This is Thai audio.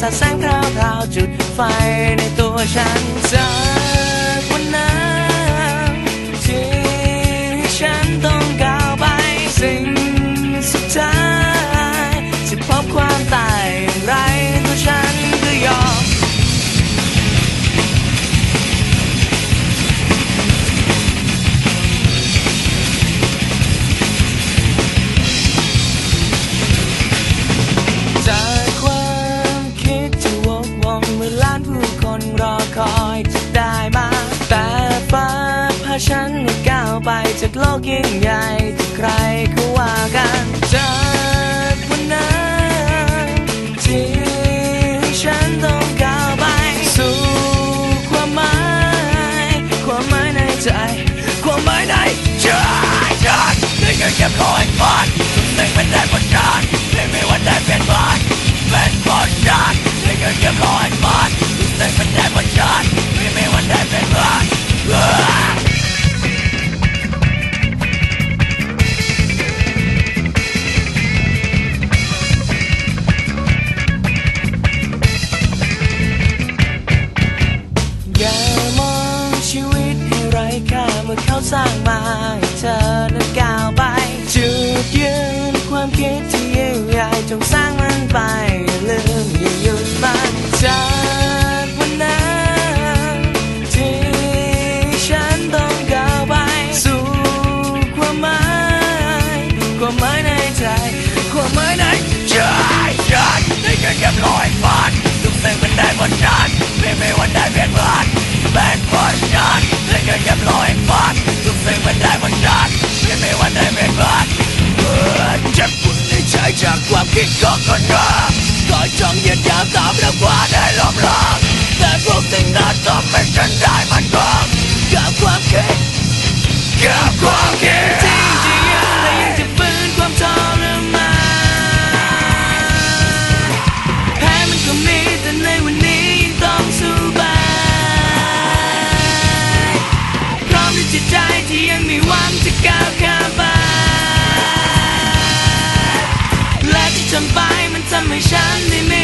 สาดแสงพราวพราวๆจุดไฟในตัวฉันจาก ไปจากโลกยิ่งใหญ่ที่ใครเขาว่ากันจากวันนั้นที่ฉันต้องก้าวไปสู่ความหมาย ความหมายในใจ ความหมายในใจใจนี่คือเก็บคอยไป่าเมื่อเขาสร้างมาให้เธอนั้นก้าวไปจุดยืนความคิดที่ยิ่งใหญ่จงสร้างมันไป การได้แค่เก็บรอยฝันทุกสิ่งมันได้ผลการไม่มีวันได้เปลี่ยนผ่านเมื่อเจ็บปวดในใจจากความคิดของคนงามก็จ้องเหยียดยามตามแล้วกว่าได้ลมลางแต่พวกสิ่งนั้นทำให้ฉันได้มันกองกับความคิดกับความคิด มีหวังจะก้าวข้ามไป และที่ฉันไปมันทำให้ฉันได้ไม่